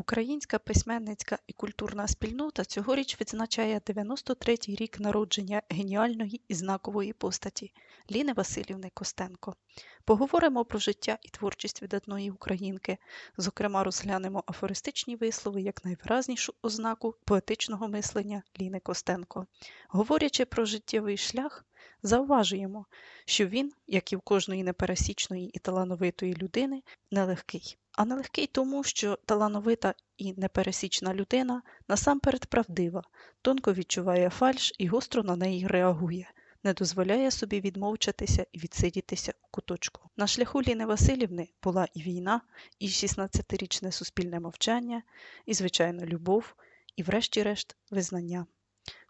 Українська письменницька і культурна спільнота цьогоріч відзначає 93-й рік народження геніальної і знакової постаті Ліни Васильівни Костенко. Поговоримо про життя і творчість видатної українки, зокрема, розглянемо афористичні вислови як найвиразнішу ознаку поетичного мислення Ліни Костенко. Говорячи про життєвий шлях, зауважуємо, що він, як і в кожної непересічної і талановитої людини, нелегкий. А нелегкий тому, що талановита і непересічна людина насамперед правдива, тонко відчуває фальш і гостро на неї реагує, не дозволяє собі відмовчатися і відсидітися у куточку. На шляху Ліни Васильівни була і війна, і 16-річне суспільне мовчання, і, звичайно, любов, і, врешті-решт, визнання.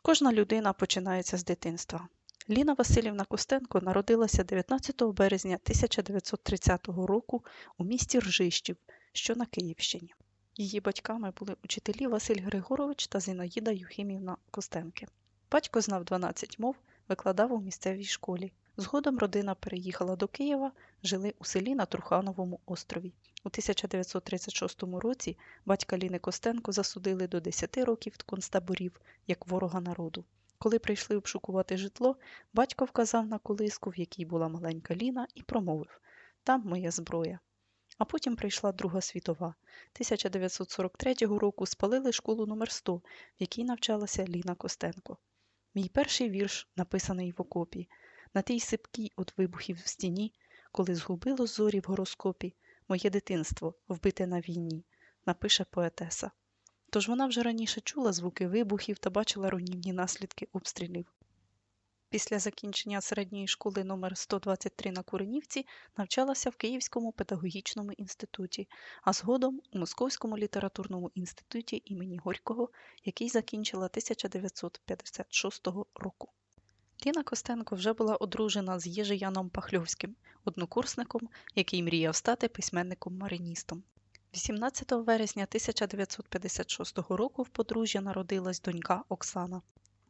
Кожна людина починається з дитинства. Ліна Васильівна Костенко народилася 19 березня 1930 року у місті Ржищів, що на Київщині. Її батьками були учителі Василь Григорович та Зінаїда Юхимівна Костенки. Батько знав 12 мов, викладав у місцевій школі. Згодом родина переїхала до Києва, жили у селі на Трухановому острові. У 1936 році батька Ліни Костенко засудили до 10 років концтаборів як ворога народу. Коли прийшли обшукувати житло, батько вказав на колиску, в якій була маленька Ліна, і промовив Там моя зброя. А потім прийшла Друга світова. 1943 року спалили школу номер 100 в якій навчалася Ліна Костенко. Мій перший вірш, написаний в окопі, на тій сипкій от вибухів в стіні, коли згубило зорі в гороскопі, моє дитинство вбите на війні, напише поетеса. Тож вона вже раніше чула звуки вибухів та бачила руйнівні наслідки обстрілів. Після закінчення середньої школи номер 123 на Куренівці навчалася в Київському педагогічному інституті, а згодом у Московському літературному інституті імені Горького, який закінчила 1956 року. Ліна Костенко вже була одружена з Єжияном Пахльовським, однокурсником, який мріяв стати письменником-мариністом. 18 вересня 1956 року в подружжя народилась донька Оксана.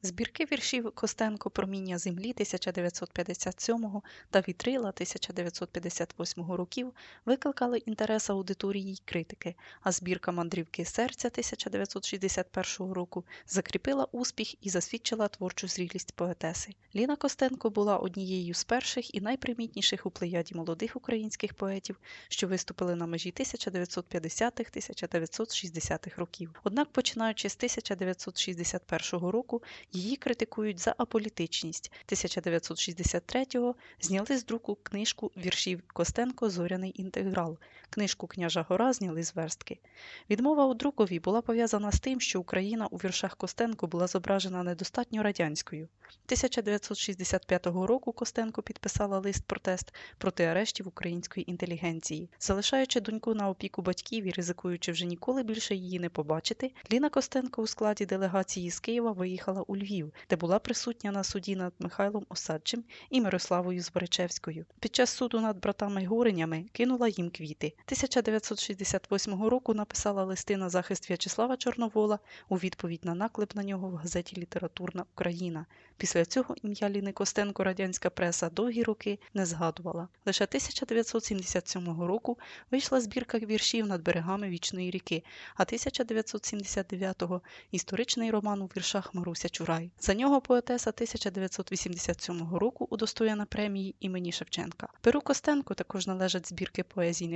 Збірки віршів Костенко Проміння землі 1957 та Вітрила 1958 років викликали інтерес аудиторії й критики, а збірка Мандрівки серця 1961 року закріпила успіх і засвідчила творчу зрілість поетеси. Ліна Костенко була однією з перших і найпримітніших у плеяді молодих українських поетів, що виступили на межі 1950-1960-х років. Однак, починаючи з 1961 року, Її критикують за аполітичність. 1963-го зняли з друку книжку віршів Костенко Зоряний інтеграл. Книжку княжа Гора зняли з верстки. Відмова у друкові була пов'язана з тим, що Україна у віршах Костенко була зображена недостатньо радянською. 1965 року Костенко підписала лист протест проти арештів української інтелігенції. Залишаючи доньку на опіку батьків і ризикуючи вже ніколи більше її не побачити, Ліна Костенко у складі делегації з Києва виїхала у Львів, де була присутня на суді над Михайлом Осадчим і Мирославою Зборичевською. Під час суду над братами Горенями кинула їм квіти. 1968 року написала листи на захист В'ячеслава Чорновола у відповідь на наклеп на нього в газеті Літературна Україна. Після цього ім'я Ліни Костенко радянська преса довгі роки не згадувала. Лише 1977 року вийшла збірка віршів над берегами вічної ріки, а 1979-го історичний роман у віршах Маруся Чурай. За нього поетеса 1987 року удостоєна премії імені Шевченка. Перу Костенко також належать збірки поезії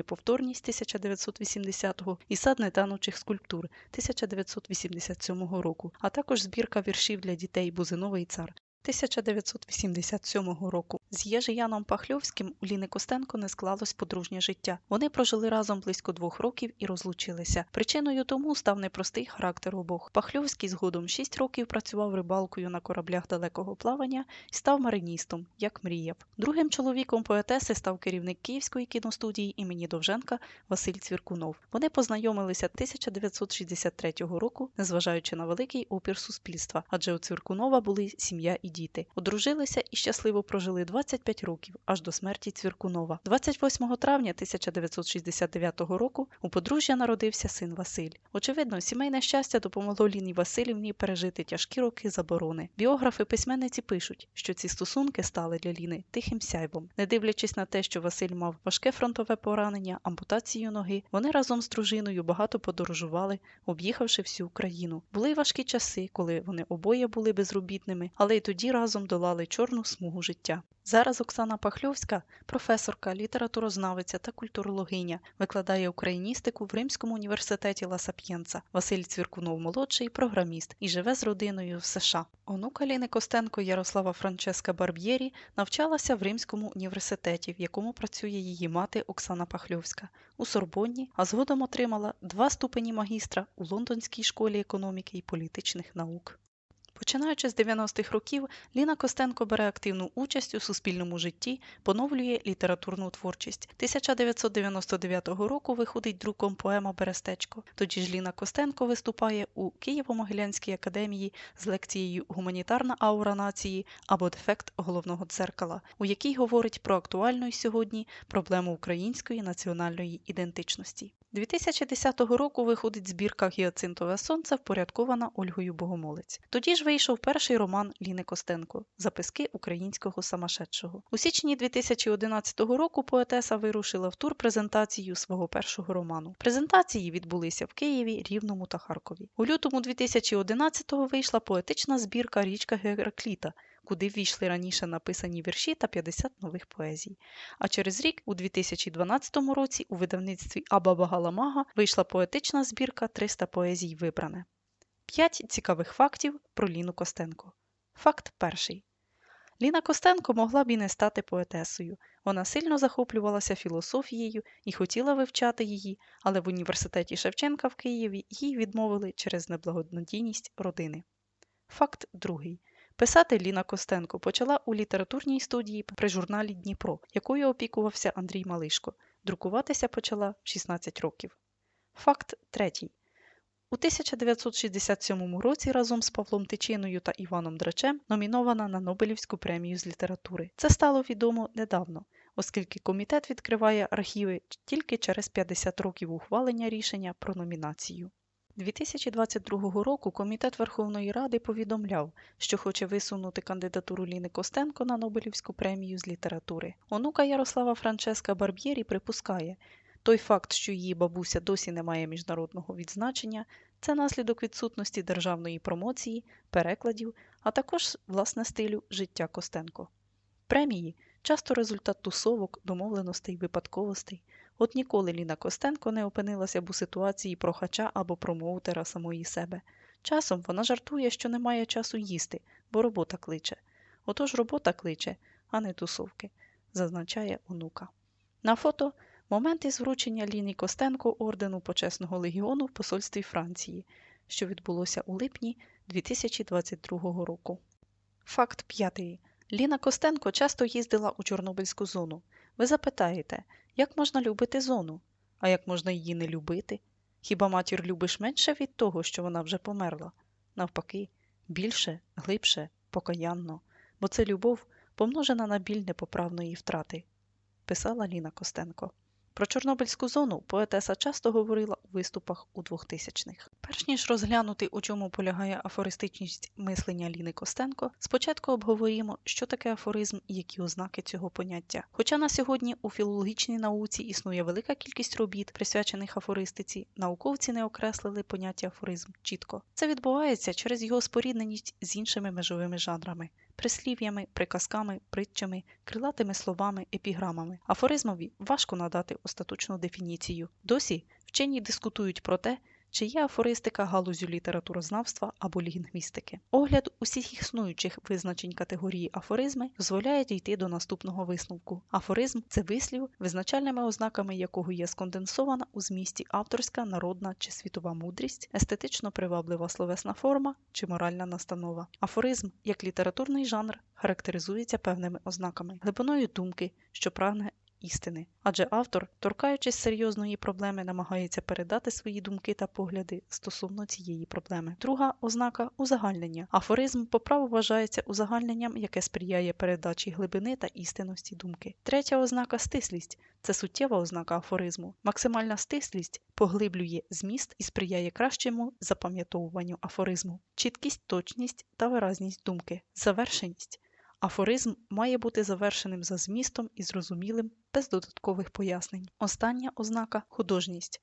Неповторність 1980-го і сад нетанучих скульптур 1987 року, а також збірка віршів для дітей Бузиновий цар 1987 року. З Єжияном Пахльовським у Ліни Костенко не склалось подружнє життя. Вони прожили разом близько двох років і розлучилися. Причиною тому став непростий характер обох. Пахльовський згодом шість років працював рибалкою на кораблях далекого плавання і став мариністом, як мріяв. Другим чоловіком поетеси став керівник Київської кіностудії імені Довженка Василь Цвіркунов. Вони познайомилися 1963 року, незважаючи на великий опір суспільства, адже у Цвіркунова були сім'я і діти. Одружилися і щасливо прожили 25 років аж до смерті Цвіркунова. 28 травня 1969 року у подружжя народився син Василь. Очевидно, сімейне щастя допомогло Ліні Васильівні пережити тяжкі роки заборони. Біографи письменниці пишуть, що ці стосунки стали для Ліни тихим сяйвом. Не дивлячись на те, що Василь мав важке фронтове поранення, ампутацію ноги, вони разом з дружиною багато подорожували, об'їхавши всю Україну. Були важкі часи, коли вони обоє були безробітними, але й тоді разом долали чорну смугу життя. Зараз Оксана Пахльовська, професорка, літературознавиця та культурологиня, викладає україністику в Римському університеті Ла Сап'єнца. Василь Цвіркунов молодший, програміст і живе з родиною в США. Онука Ліни Костенко Ярослава Франческа Барб'єрі навчалася в Римському університеті, в якому працює її мати Оксана Пахльовська у Сорбонні, а згодом отримала два ступені магістра у Лондонській школі економіки і політичних наук. Починаючи з 90-х років, Ліна Костенко бере активну участь у суспільному житті, поновлює літературну творчість. 1999 року виходить друком поема Берестечко. Тоді ж Ліна Костенко виступає у Києво-Могилянській академії з лекцією Гуманітарна аура нації або дефект головного дзеркала, у якій говорить про актуальну сьогодні проблему української національної ідентичності. 2010 року виходить збірка Гіацинтове сонце впорядкована Ольгою Богомолець. Тоді ж вийшов перший роман Ліни Костенко Записки українського самошедшого. У січні 2011 року поетеса вирушила в тур презентацію свого першого роману. Презентації відбулися в Києві, Рівному та Харкові. У лютому 2011-го вийшла поетична збірка Річка Геракліта куди ввійшли раніше написані вірші та 50 нових поезій. А через рік, у 2012 році, у видавництві Аба Багаламага вийшла поетична збірка 300 поезій вибране. П'ять цікавих фактів про Ліну Костенко. Факт перший. Ліна Костенко могла б і не стати поетесою. Вона сильно захоплювалася філософією і хотіла вивчати її, але в університеті Шевченка в Києві їй відмовили через неблагонадійність родини. Факт другий. Писати Ліна Костенко почала у літературній студії при журналі Дніпро, якою опікувався Андрій Малишко. Друкуватися почала в 16 років. Факт третій. У 1967 році разом з Павлом Тичиною та Іваном Драчем номінована на Нобелівську премію з літератури. Це стало відомо недавно, оскільки комітет відкриває архіви тільки через 50 років ухвалення рішення про номінацію. 2022 року Комітет Верховної Ради повідомляв, що хоче висунути кандидатуру Ліни Костенко на Нобелівську премію з літератури. Онука Ярослава Франческа Барб'єрі припускає, той факт, що її бабуся досі не має міжнародного відзначення, це наслідок відсутності державної промоції, перекладів, а також власне стилю життя Костенко. Премії часто результат тусовок, домовленостей, випадковостей. От ніколи Ліна Костенко не опинилася б у ситуації прохача або промоутера самої себе. Часом вона жартує, що не має часу їсти, бо робота кличе. Отож робота кличе, а не тусовки, зазначає онука. На фото момент із вручення Ліні Костенко ордену Почесного легіону в посольстві Франції, що відбулося у липні 2022 року. Факт п'ятий. Ліна Костенко часто їздила у Чорнобильську зону. Ви запитаєте, як можна любити зону? А як можна її не любити? Хіба матір любиш менше від того, що вона вже померла? Навпаки, більше, глибше, покаянно, бо це любов помножена на біль непоправної втрати, писала Ліна Костенко. Про Чорнобильську зону поетеса часто говорила у виступах у 2000-х. Перш ніж розглянути, у чому полягає афористичність мислення Ліни Костенко, спочатку обговоримо, що таке афоризм і які ознаки цього поняття. Хоча на сьогодні у філологічній науці існує велика кількість робіт, присвячених афористиці, науковці не окреслили поняття афоризм чітко. Це відбувається через його спорідненість з іншими межовими жанрами прислів'ями, приказками, притчами, крилатими словами, епіграмами. Афоризмові важко надати остаточну дефініцію. Досі вчені дискутують про те, чи є афористика галузю літературознавства або лінгвістики. Огляд усіх існуючих визначень категорії афоризми дозволяє дійти до наступного висновку. Афоризм це вислів, визначальними ознаками якого є сконденсована у змісті авторська, народна чи світова мудрість, естетично приваблива словесна форма чи моральна настанова. Афоризм як літературний жанр характеризується певними ознаками, глибиною думки, що прагне істини, адже автор, торкаючись серйозної проблеми, намагається передати свої думки та погляди стосовно цієї проблеми. Друга ознака узагальнення. Афоризм по праву вважається узагальненням, яке сприяє передачі глибини та істинності думки. Третя ознака стислість. Це суттєва ознака афоризму. Максимальна стислість поглиблює зміст і сприяє кращому запам'ятовуванню афоризму, чіткість, точність та виразність думки, завершеність. Афоризм має бути завершеним за змістом і зрозумілим без додаткових пояснень. Остання ознака художність.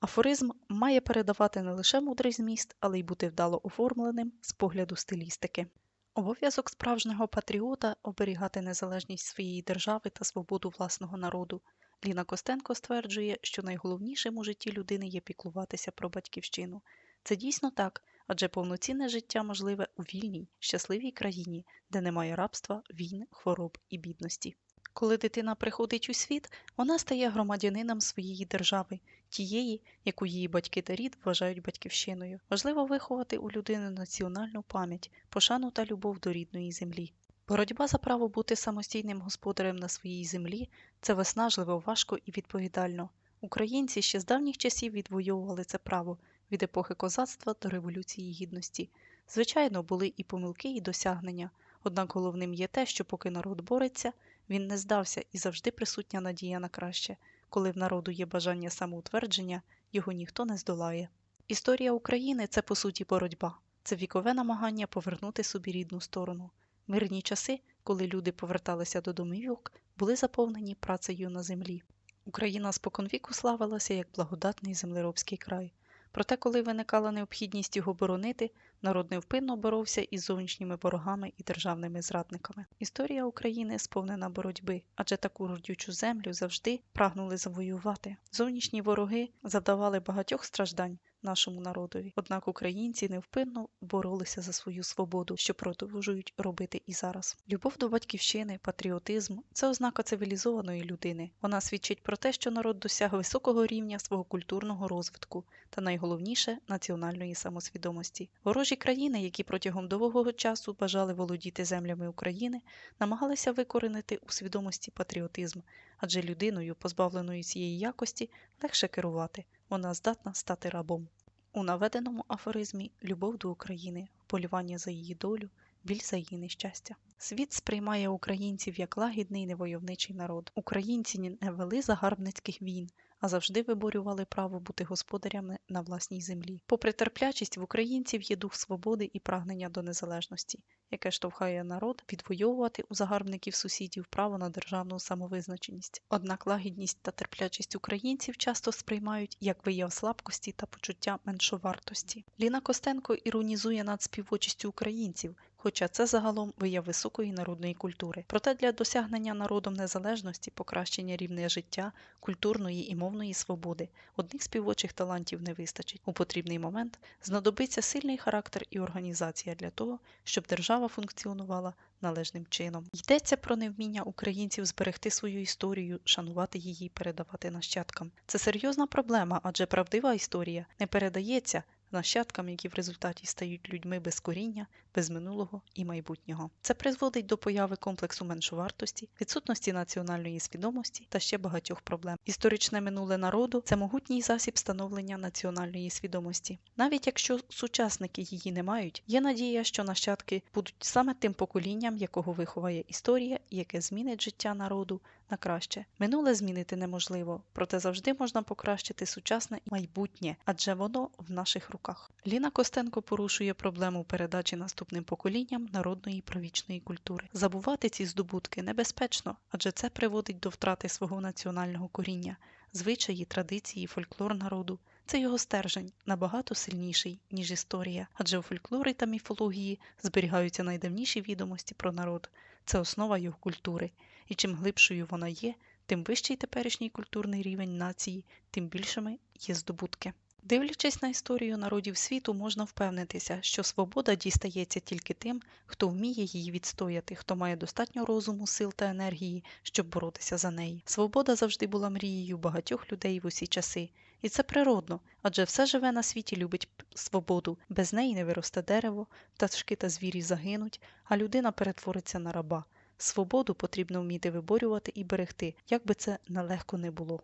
Афоризм має передавати не лише мудрий зміст, але й бути вдало оформленим з погляду стилістики. Обов'язок справжнього патріота оберігати незалежність своєї держави та свободу власного народу. Ліна Костенко стверджує, що найголовнішим у житті людини є піклуватися про батьківщину. Це дійсно так, адже повноцінне життя можливе у вільній, щасливій країні, де немає рабства, війн, хвороб і бідності. Коли дитина приходить у світ, вона стає громадянином своєї держави, тієї, яку її батьки та рід вважають батьківщиною. Важливо виховати у людини національну пам'ять, пошану та любов до рідної землі. Боротьба за право бути самостійним господарем на своїй землі це виснажливо, важко і відповідально. Українці ще з давніх часів відвоювали це право від епохи козацтва до Революції Гідності. Звичайно, були і помилки, і досягнення, однак головним є те, що поки народ бореться, він не здався і завжди присутня надія на краще. Коли в народу є бажання самоутвердження, його ніхто не здолає. Історія України це по суті боротьба, це вікове намагання повернути собі рідну сторону. Мирні часи, коли люди поверталися до домівок, були заповнені працею на землі. Україна споконвіку славилася як благодатний землеробський край. Проте, коли виникала необхідність його боронити, народ невпинно боровся із зовнішніми ворогами і державними зрадниками. Історія України сповнена боротьби, адже таку родючу землю завжди прагнули завоювати. Зовнішні вороги завдавали багатьох страждань нашому народові, однак українці невпинно боролися за свою свободу, що продовжують робити і зараз. Любов до батьківщини, патріотизм це ознака цивілізованої людини. Вона свідчить про те, що народ досяг високого рівня свого культурного розвитку та найголовніше національної самосвідомості. Ворожі країни, які протягом довгого часу бажали володіти землями України, намагалися викоренити у свідомості патріотизм, адже людиною, позбавленою цієї якості, легше керувати, вона здатна стати рабом. У наведеному афоризмі любов до України, полювання за її долю, біль за її нещастя. Світ сприймає українців як лагідний невойовничий народ. Українці не вели загарбницьких війн, а завжди виборювали право бути господарями на власній землі. Попри терплячість, в українців є дух свободи і прагнення до незалежності, яке штовхає народ відвоювати у загарбників сусідів право на державну самовизначеність. Однак лагідність та терплячість українців часто сприймають як вияв слабкості та почуття меншовартості. Ліна Костенко іронізує над співочістю українців, хоча це загалом вияв високої народної культури. Проте для досягнення народом незалежності, покращення рівня життя, культурної і мовної свободи одних співочих талантів не вистачить. У потрібний момент знадобиться сильний характер і організація для того, щоб держава функціонувала належним чином. Йдеться про невміння українців зберегти свою історію, шанувати її, передавати нащадкам. Це серйозна проблема, адже правдива історія не передається нащадкам, які в результаті стають людьми без коріння, без минулого і майбутнього. Це призводить до появи комплексу меншовартості, відсутності національної свідомості та ще багатьох проблем. Історичне минуле народу це могутній засіб становлення національної свідомості. Навіть якщо сучасники її не мають, є надія, що нащадки будуть саме тим поколінням, якого виховає історія, яке змінить життя народу на краще. Минуле змінити неможливо, проте завжди можна покращити сучасне і майбутнє, адже воно в наших руках. Ліна Костенко порушує проблему передачі наступним поколінням народної і правічної культури. Забувати ці здобутки небезпечно, адже це приводить до втрати свого національного коріння, звичаї, традиції, фольклор народу. Це його стержень набагато сильніший, ніж історія, адже у фольклорі та міфології зберігаються найдавніші відомості про народ, це основа його культури, і чим глибшою вона є, тим вищий теперішній культурний рівень нації, тим більшими є здобутки. Дивлячись на історію народів світу, можна впевнитися, що свобода дістається тільки тим, хто вміє її відстояти, хто має достатньо розуму, сил та енергії, щоб боротися за неї. Свобода завжди була мрією багатьох людей в усі часи, і це природно, адже все живе на світі любить свободу. Без неї не виросте дерево, пташки та звірі загинуть, а людина перетвориться на раба. Свободу потрібно вміти виборювати і берегти, як би це нелегко не було.